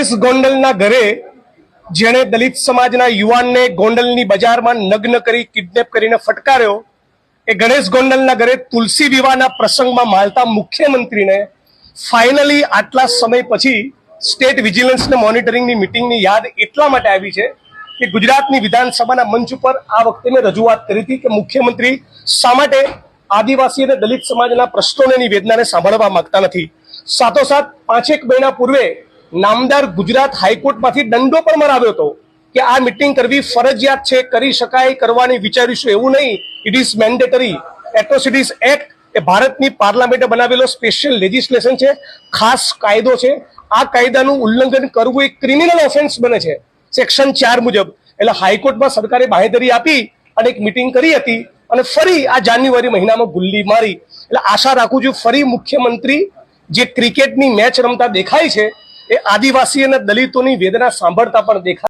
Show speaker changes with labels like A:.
A: ગણેશ ગોંડલના ઘરે જેણે દલિત સમાજના યુવાનને ગોંડલની બજારમાં નગ્ન કરી, કિડનેપ કરીને ફટકાર્યો, એ ગણેશ ગોંડલના ઘરે તુલસી વિવાહના પ્રસંગમાં માલતા મુખ્યમંત્રીને ફાઇનલી આટલા સમય પછી સ્ટેટ વિજિલન્સ ને મોનિટરિંગની મિટિંગની યાદ એટલા માટે આવી છે કે ગુજરાતની વિધાનસભાના મંચ ઉપર આ વખતે મેં રજૂઆત કરી હતી કે મુખ્યમંત્રી શા માટે આદિવાસી અને દલિત સમાજના પ્રશ્નોને નિવેદનાને વેદનાને સાંભળવા માંગતા નથી. સાથોસાથ પાંચેક મહિના પૂર્વે નામદાર ગુજરાત હાઈકોર્ટમાંથી દંડો પણ મરાવ્યો હતો કે આ મિટિંગ કરવી ફરજિયાત છે, કરી શકાય કરવાની વિચારીશું એવું નહીં. It is mandatory atrocities act એ ભારતની પાર્લામેન્ટે બનાવેલો સ્પેશિયલ લેજિસ્લેશન છે, ખાસ કાયદો છે. આ કાયદાનું ઉલ્લંઘન કરવું એ ક્રિમિનલ ઓફેન્સ બને છે. સેક્શન ચાર મુજબ. એટલે હાઈકોર્ટમાં સરકારે બાહેધરી આપી અને એક મિટિંગ કરી હતી અને ફરી આ જાન્યુઆરી મહિનામાં ગુલ્લી મારી. એટલે આશા રાખું છું ફરી મુખ્યમંત્રી જે ક્રિકેટની મેચ રમતા દેખાય છે એ આદિવાસી અને દલિતોની વેદના સાંભળતા પણ દેખાય.